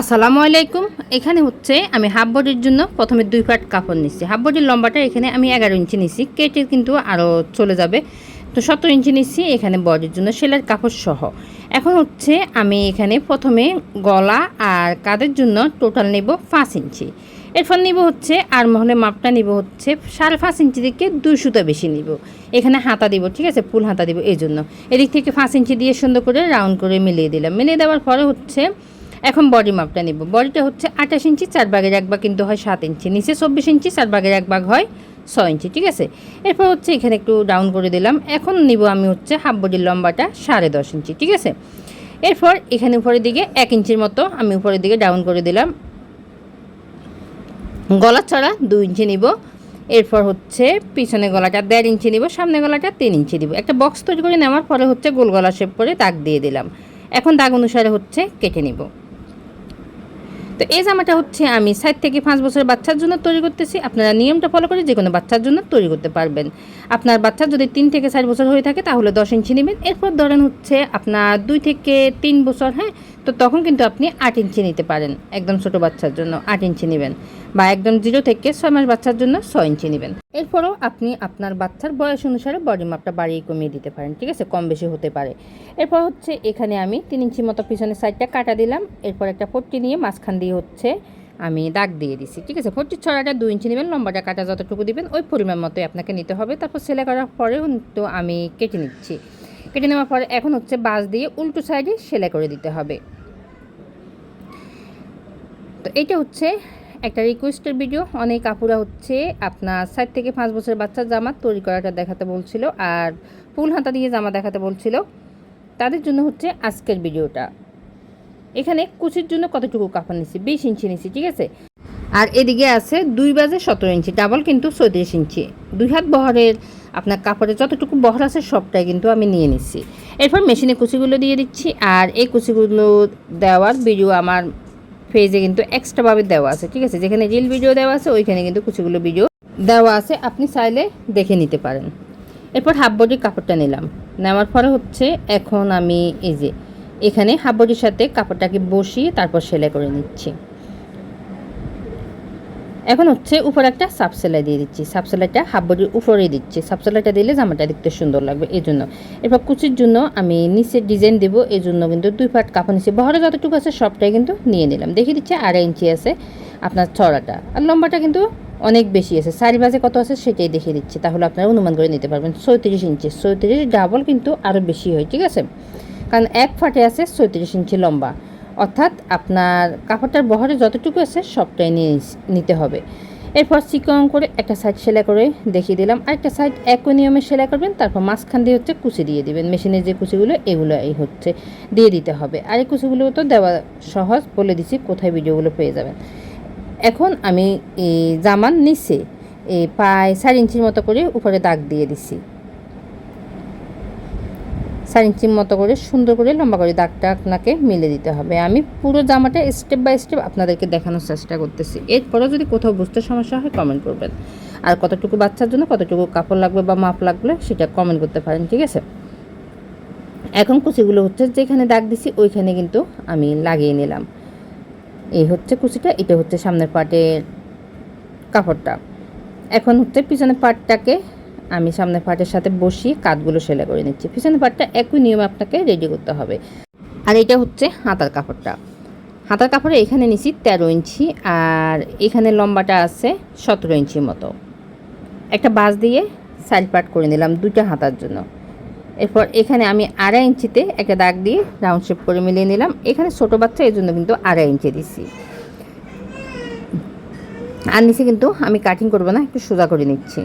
আসসালামু আলাইকুম। এখানে হচ্ছে আমি হাফ বডির জন্য প্রথমে দুই পাট কাপড় নিচ্ছি। হাফ বডির লম্বাটা এখানে আমি এগারো ইঞ্চি নিচ্ছি। কেটে কিন্তু আরও চলে যাবে। তো সতেরো ইঞ্চি নিচ্ছি এখানে বডির জন্য সেলার কাপড় সহ। এখন হচ্ছে আমি এখানে প্রথমে গলা আর কাঁধের জন্য টোটাল নেব পাঁচ ইঞ্চি। এরপর নিব হচ্ছে আর মহলে মাপটা নিব হচ্ছে সাড়ে পাঁচ ইঞ্চি থেকে দুই সুতো বেশি নিব। এখানে হাতা দিব, ঠিক আছে? ফুল হাতা দিব, এই জন্য। এদিক থেকে পাঁচ ইঞ্চি দিয়ে সুন্দর করে রাউন্ড করে মিলিয়ে দিলাম। মিলিয়ে দেওয়ার পরে হচ্ছে এখন বডি মাপটা নিব। বডিটা হচ্ছে আঠাশ ইঞ্চি, চার ভাগের এক ভাগ কিন্তু হয় সাত ইঞ্চি। নিচে চব্বিশ ইঞ্চি, চার ভাগের এক ভাগ হয় ছয় ইঞ্চি, ঠিক আছে? এরপর হচ্ছে এখানে একটু ডাউন করে দিলাম। এখন নিব আমি হচ্ছে হাফ বডির লম্বাটা সাড়ে দশ ইঞ্চি, ঠিক আছে? এরপর এখানে উপরের দিকে এক ইঞ্চির মতো আমি উপরের দিকে ডাউন করে দিলাম। গলা ছড়া দু ইঞ্চি নিব। এরপর হচ্ছে পিছনে গলাটা দেড় ইঞ্চি নিব, সামনে গলাটা তিন ইঞ্চি দিব একটা বক্স তৈরি করে নেওয়ার পরে হচ্ছে গোল গলা শেপ করে দাগ দিয়ে দিলাম। এখন দাগ অনুসারে হচ্ছে কেটে নিব। তো এই জামাটা হচ্ছে আমি সাত থেকে পাঁচ বছরের বাচ্চার জন্য তৈরি করতেছি। আপনারা নিয়মটা ফলো করে যে কোনো বাচ্চার জন্য তৈরি করতে পারবেন। আপনার বাচ্চা যদি তিন থেকে চার বছর হয়ে থাকে তাহলে দশ ইঞ্চি নেবেন। এরপর ধরেন হচ্ছে আপনার দুই থেকে তিন বছর হ্যাঁ? তো তখন কিন্তু আপনি আট ইঞ্চি নিতে পারেন একদম ছোট বাচ্চার জন্য আট ইঞ্চি নেবেন বা একদম জিরো থেকে ছয় মাস বাচ্চার জন্য ছয় ইঞ্চি নেবেন। এরপরও আপনি আপনার বাচ্চার বয়স অনুসারে বডি মাপটা বাড়িয়ে কমিয়ে দিতে পারেন, ঠিক আছে? কম বেশি হতে পারে। এরপর হচ্ছে এখানে আমি তিন ইঞ্চি মতো পিছনের সাইডটা কাটা দিলাম। এরপর একটা পট্টি নিয়ে মাঝখান দিয়ে হচ্ছে আমি দাগ দিয়ে দিছি, ঠিক আছে? পট্টির ছড়াটা দুই ইঞ্চি নেবেন, লম্বাটা কাটা যতটুকু দিবেন, ওই পরিমাণ মতোই আপনাকে নিতে হবে। তারপর সেলাই করার পরেও কিন্তু আমি কেটে নিচ্ছি। কেটে নেওয়ার পরে এখন হচ্ছে বাঁশ দিয়ে উল্টো সাইডে সেলাই করে দিতে হবে। তো এটা হচ্ছে একটা রিকোয়েস্টের ভিডিও অনেক আপুরা হচ্ছে আপনার সাইড থেকে পাঁচ বছরের বাচ্চার জামা তৈরি করাটা দেখাতে বলছিল আর ফুল হাতা দিয়ে জামা দেখাতে বলছিল। তাদের জন্য হচ্ছে আজকের ভিডিওটা এখানে কুচির জন্য কতটুকু কাপড় নিছি বিশ ইঞ্চি নিছি ঠিক আছে? আর এদিকে আছে দুই বাজে সতেরো ইঞ্চি ডাবল কিন্তু চৌত্রিশ ইঞ্চি। দুই হাত বহরের আপনার কাপড়ের যতটুকু বহর আছে সবটাই কিন্তু আমি নিয়ে নিচ্ছি এরপর মেশিনে কুচিগুলো দিয়ে দিচ্ছি আর এই কুচিগুলো দেওয়ার ভিডিও আমার পেজে কিন্তু এক্সট্রাভাবে দেওয়া আছে, ঠিক আছে? যেখানে রিল ভিডিও দেওয়া আছে, ওইখানে কিন্তু কুচিগুলো ভিডিও দেওয়া আছে, আপনি চাইলে দেখে নিতে পারেন। এরপর হাফ বডির কাপড়টা নিলাম। নেওয়ার পরে হচ্ছে এখন আমি এই যে, এখানে হাফ বডির সাথে কাপড়টাকে বসিয়ে তারপর সেলাই করে নিচ্ছি। এখন হচ্ছে উপরে একটা সাপ সেলাই দিয়ে দিচ্ছি। সাপ সেলাইটা হাফ বডির উপরে দিচ্ছি। সাপ সেলাইটা দিলে জামাটা দেখতে সুন্দর লাগবে এই জন্য এরপর কুচির জন্য আমি নিচে ডিজাইন দেবো এই জন্য কিন্তু দুই পাট কাপড় নিচ্ছি বহরে যতটুকু আছে সবটাই কিন্তু নিয়ে নিলাম। দেখিয়ে দিচ্ছে আড়াই ইঞ্চি আছে আপনার ছড়াটা আর লম্বাটা কিন্তু অনেক বেশি আছে। চারি বাজে কত আছে সেটাই দেখিয়ে দিচ্ছি। তাহলে আপনারা অনুমান করে নিতে পারবেন চৌত্রিশ ইঞ্চি। চৌত্রিশ ডাবল কিন্তু আরও বেশি হয়, ঠিক আছে? কারণ এক ফাটে আছে চৌত্রিশ ইঞ্চি লম্বা। অর্থাৎ আপনার কাপড়টার বহরে যতটুকু আছে সবটাই নিয়ে নিতে হবে। এরপর চিকন করে একটা সাইড সেলাই করে দেখিয়ে দিলাম। আরেকটা সাইড একই নিয়মে সেলাই করবেন, তারপর মাঝখান দিয়ে হচ্ছে কুচি দিয়ে দিবেন। মেশিনের যে কুচিগুলো, এগুলো এই হচ্ছে দিয়ে দিতে হবে। আর এই কুচিগুলো তো দেওয়া সহজ, বলে দিচ্ছি কোথায় ভিডিওগুলো পেয়ে যাবেন। এখন আমি এই জামান নিচে এই প্রায় চার ইঞ্চির মতো করে উপরে দাগ দিয়ে দিছি। চার ইঞ্চির মতো করে সুন্দর করে লম্বা করে দাগটা আপনাকে মিলে দিতে হবে। আমি পুরো জামাটা স্টেপ বাই স্টেপ আপনাদেরকে দেখানোর চেষ্টা করতেছি। এরপরেও যদি কোথাও বুঝতে সমস্যা হয় কমেন্ট করবেন। আর কতটুকু বাচ্চার জন্য কতটুকু কাপড় লাগবে বা মাপ লাগবে সেটা কমেন্ট করতে পারেন, ঠিক আছে? এখন কুচিগুলো হচ্ছে যেখানে দাগ দিছি ওইখানে কিন্তু আমি লাগিয়ে নিলাম। এই হচ্ছে কুচিটা, এটা হচ্ছে সামনের পাটের কাপড়টা। এখন হচ্ছে পিছনের পাটটাকে আমি সামনের পাটের সাথে বসিয়ে কাঠগুলো সেলাই করে নিচ্ছি। পিছনের পাটটা একই নিয়মে আপনাকে রেডি করতে হবে। আর এটা হচ্ছে হাতার কাপড়টা। হাতার কাপড়ে এখানে নিচ্ছি তেরো ইঞ্চি আর এখানে লম্বাটা আছে সতেরো ইঞ্চির মতো। একটা বাস দিয়ে সাইড পাট করে নিলাম দুইটা হাতার জন্য। এরপর এখানে আমি আড়াই ইঞ্চিতে একটা দাগ দিয়ে রাউন্ড শেপ করে মিলিয়ে নিলাম। এখানে ছোটো বাচ্চা এই জন্য কিন্তু আড়াই ইঞ্চি দিচ্ছি আর নিচে কিন্তু আমি কাটিং করব না, একটু সোজা করে নিচ্ছি।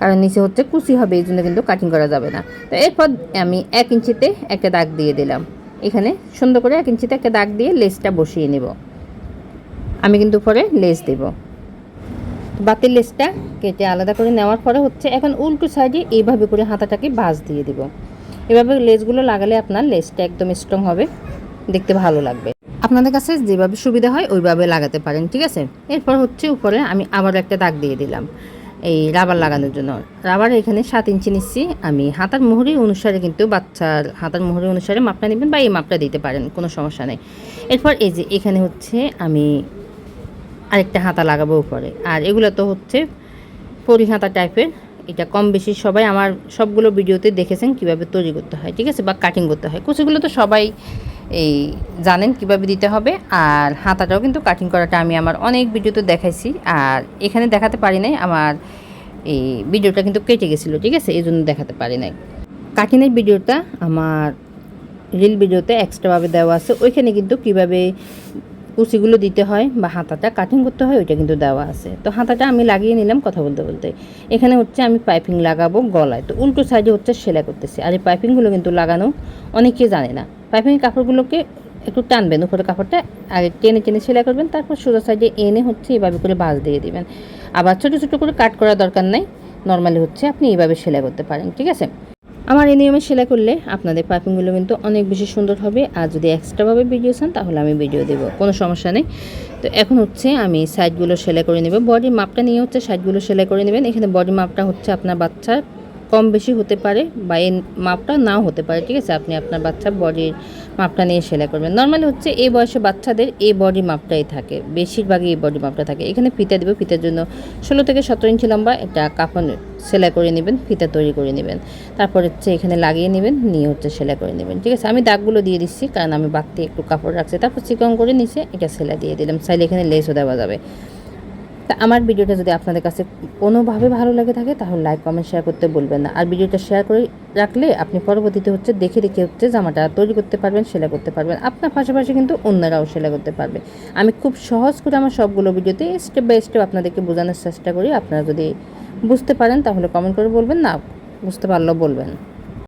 কারণ নিচে হচ্ছে কুচি হবে, এই জন্য কিন্তু কাটিং করা যাবে না। তো এরপর আমি এক ইঞ্চিতে একটা দাগ দিয়ে দিলাম। এখানে সুন্দর করে এক ইঞ্চিতে একটা দাগ দিয়ে লেসটা বসিয়ে নেব। আমি কিন্তু পরে লেস দেব। বাতির লেসটা কেটে আলাদা করে নেওয়ার পরে হচ্ছে এখন উল্টো সাইডে এইভাবে করে হাতাটাকে বাজ দিয়ে দিব। এভাবে লেসগুলো লাগালে আপনার লেসটা একদম স্ট্রং হবে, দেখতে ভালো লাগবে। আপনাদের কাছে যেভাবে সুবিধা হয় ওইভাবে লাগাতে পারেন, ঠিক আছে? এরপর হচ্ছে উপরে আমি আবার একটা দাগ দিয়ে দিলাম। এই রাবার লাগানোর জন্য। রাবার এখানে সাত ইঞ্চি নিচ্ছি। আমি হাতার মোহরি অনুসারে কিন্তু বাচ্চার হাতার মোহরি অনুসারে মাপটা নেবেন বা এই মাপটা দিতে পারেন, কোনো সমস্যা নেই। এরপর এই যে এখানে হচ্ছে আমি আরেকটা হাতা লাগাবো উপরে। আর এগুলো তো হচ্ছে পরি হাতা টাইপের। এটা কম বেশি সবাই আমার সবগুলো ভিডিওতে দেখেছেন কীভাবে তৈরি করতে হয়, ঠিক আছে? বা কাটিং করতে হয়। কুচিগুলো তো সবাই এই জানেন কীভাবে দিতে হবে, আর হাতাটাও কিন্তু কাটিং করাটা আমি আমার অনেক ভিডিওতে দেখাইছি, আর এখানে দেখাতে পারি নাই, আমার এই ভিডিওটা কিন্তু কেটে গেছিল, ঠিক আছে? এই জন্য দেখাতে পারি নাই। কাটিংয়ের ভিডিওটা আমার রিল ভিডিওতে এক্সট্রাভাবে দেওয়া আছে, ওইখানে কিন্তু কীভাবে কুচিগুলো দিতে হয় বা হাতাটা কাটিং করতে হয়, ওইটা কিন্তু দেওয়া আছে। তো হাতাটা আমি লাগিয়ে নিলাম কথা বলতে বলতে। এখানে হচ্ছে আমি পাইপিং লাগাবো গলায়, তো উল্টো সাইডে হচ্ছে সেলাই করতেছি, আর এই পাইপিংগুলো কিন্তু লাগানো অনেকে জানে না। পাইপিং কাপড়গুলোকে একটু টানবেন উপরে কাপড়টা আগে টেনে টেনে সেলাই করবেন, তারপর সোজা সাইডে এনে হচ্ছে এভাবে করে ভাঁজ দিয়ে দেবেন। আবার ছোটো ছোটো করে কাট করার দরকার নাই, নর্মালি হচ্ছে আপনি এইভাবে সেলাই করতে পারেন, ঠিক আছে? আমার এই নিয়মে সেলাই করলে আপনাদের পাইপিংগুলো কিন্তু অনেক বেশি সুন্দর হবে, আর যদি এক্সট্রাভাবে ভিডিও চান তাহলে আমি ভিডিও দেবো, কোনো সমস্যা নেই। তো এখন হচ্ছে আমি সাইডগুলো সেলাই করে নেব, বডি মাপটা নিয়ে হচ্ছে সাইডগুলো সেলাই করে নেবেন, এখানে বডি মাপটা হচ্ছে আপনার বাচ্চার কম বেশি হতে পারে বা এই মাপটা নাও হতে পারে, ঠিক আছে? আপনি আপনার বাচ্চার বডির মাপটা নিয়ে সেলাই করবেন। নর্মালি হচ্ছে এই বয়সে বাচ্চাদের এই বডি মাপটাই থাকে, বেশিরভাগই এই বডি মাপটা থাকে। এখানে ফিতা দেবো, ফিতার জন্য ষোলো থেকে সতেরো ইঞ্চি লম্বা এটা কাফন সেলাই করে নেবেন, ফিতা তৈরি করে নেবেন। তারপর হচ্ছে এখানে লাগিয়ে নেবেন, নিয়ে হচ্ছে সেলাই করে নেবেন, ঠিক আছে? আমি দাগগুলো দিয়ে দিচ্ছি, কারণ আমি বাড়তি একটু কাপড় রাখছি। তারপর চিকন করে নিচে এটা সেলাই দিয়ে দিলাম। চাইলে এখানে লেসও দেওয়া যাবে। তা আমার ভিডিওটা যদি আপনাদের কাছে কোনোভাবে ভালো লাগে থাকে, তাহলে লাইক কমেন্ট শেয়ার করতে বলবেন না। আর ভিডিওটা শেয়ার করে রাখলে আপনি পরবর্তীতে হচ্ছে দেখে দেখে হচ্ছে জামাটা তৈরি করতে পারবেন, সেলাই করতে পারবেন। আপনার পাশাপাশি কিন্তু অন্যরাও সেলাই করতে পারবে। আমি খুব সহজ করে আমার সবগুলো ভিডিওতে স্টেপ বাই স্টেপ আপনাদেরকে বোঝানোর চেষ্টা করি। আপনারা যদি বুঝতে পারেন, তাহলে কমেন্ট করে বলবেন, না বুঝতে পারলেও বলবেন।